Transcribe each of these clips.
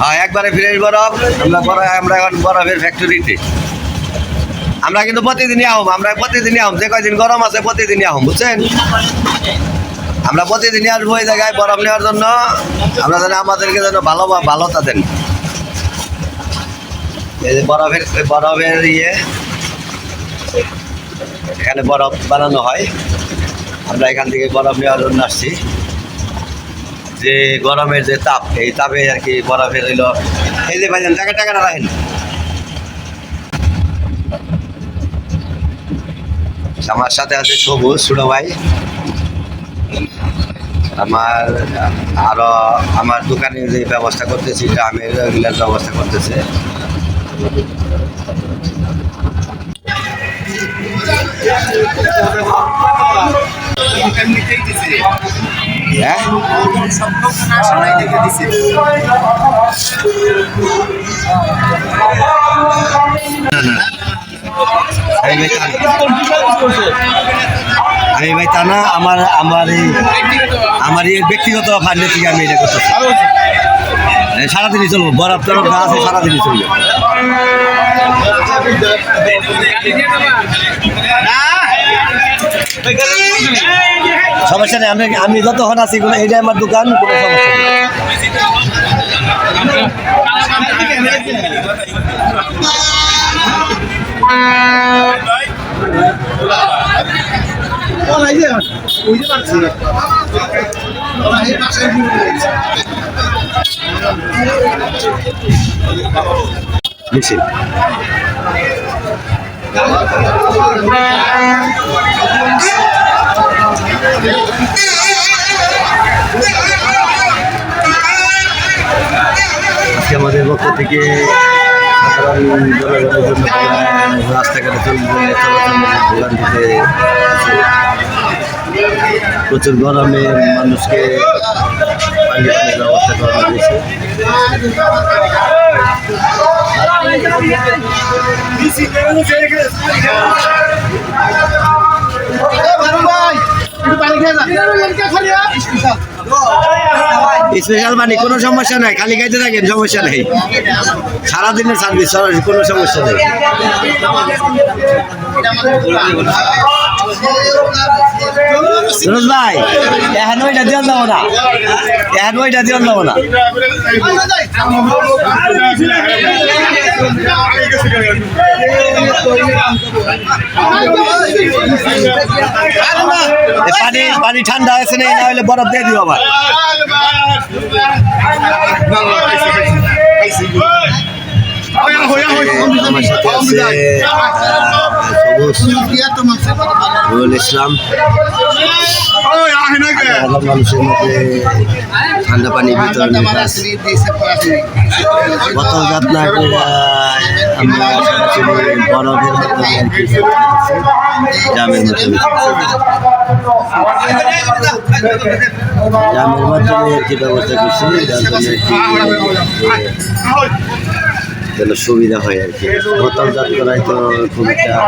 হ্যাঁ একবারে ফ্রেশ বরফ আমরা বরফ আমরা এখন বরফের ফ্যাক্টরিতে আমরা কিন্তু প্রতিদিনই আহম, আমরা প্রতিদিনই আহম। যে কয়দিন গরম আছে, প্রতিদিনই আহম, বুঝছেন? আমরা প্রতিদিনই আসব এই জায়গায় বরফ নেওয়ার জন্য। আমরা যেন আমাদেরকে যেন ভালো, ভালোতা দেন। এই যে বরফের বরফের ইয়ে এখানে বরফ বানানো হয়। আমরা এখান থেকে বরফ নেওয়ার জন্য আসছি। যে গরমের যে তাপ, এই তাপে আর কি বরফের হইল। এই যে ভাইজান, টাকা, টাকাটা রাখেন। আমার সাথে আছে সবুজ ছোট ভাই। আমার, আরও আমার দোকানে যে ব্যবস্থা করতেছি, গ্রামের ব্যবস্থা করতেছে। হ্যাঁ? না না আমি ভাই তা- না আমার আমার এই আমার এই ব্যক্তিগত ফান্ডের থেকে আমি এটা করতেছি। এই সারাদিনই চলবো বরফ টরফ যা আছে সারাদিনই চলবে। সমস্যা নেই আমি আমি যতক্ষণ আছি কোনো এইটাই আমার দোকান কোনো সমস্যা নেই। আজকে আমাদের পক্ষ থেকে সাধারণ জনগণের জন্য রাস্তাঘাটে প্রচুর গরমে মানুষকে পানি পানির ব্যবস্থা করা হয়েছে। স্পেশাল মানে কোনো সমস্যা নাই, খালি খাইতে থাকেন, সমস্যা নেই। সারাদিনের সার্ভিস কোনো সমস্যা নেই। সুরজ ভাই এখন ওইটা দিয়ে যাব না। এখন ওইটা দিয়ে যাব না। এ পানি পানি ঠান্ডা আছে না না হলে বরফ দিয়ে দিব আবার। আমার সাথে আছে। সবুজ রুহুল ইসলাম মানুষের মধ্যে ঠান্ডা পানি বিতরণের কাজ আহ, আমরা বরফের গ্রামের মাধ্যমে গ্রামের মাধ্যমে কি ব্যবস্থা করছি যার জন্য যেন সুবিধা হয় আর কি। জাত করাই তো খুব একটা আর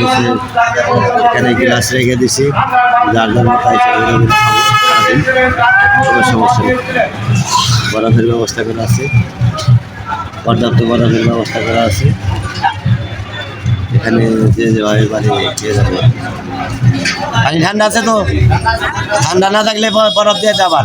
কি। এখানে গ্লাস রেখে দিছি। যার খাব সারাদিন কোনো সমস্যা বরফের ব্যবস্থা করা আছে। পর্যাপ্ত বরফের ব্যবস্থা করা আছে। এখানে যে যেভাবে বাড়ি খেয়ে যাবে। পানি ঠান্ডা আছে তো? ঠান্ডা না থাকলে বরফ দিয়ে যাবার।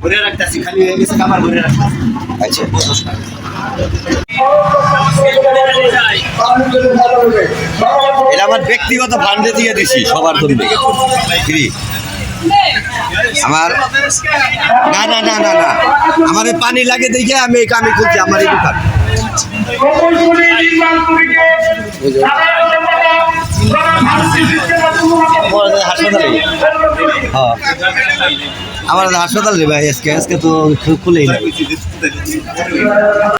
ঘুরে রাখতেছি খালি হয়ে গেছে আবার ঘুরে রাখতেছি। আচ্ছা। এটা আমার ব্যক্তিগত ফান্ডে দিয়ে দিছি সবার জন্য। ফ্রি। আমার না না না না না। আমার এই পানি লাগে দেখে আমি এই কামি খুলছি আমার এই দোকান। হাসপাতালে? হ্যাঁ। আমার হাসপাতাল রে ভাই আজকে আজকে তো খুলেই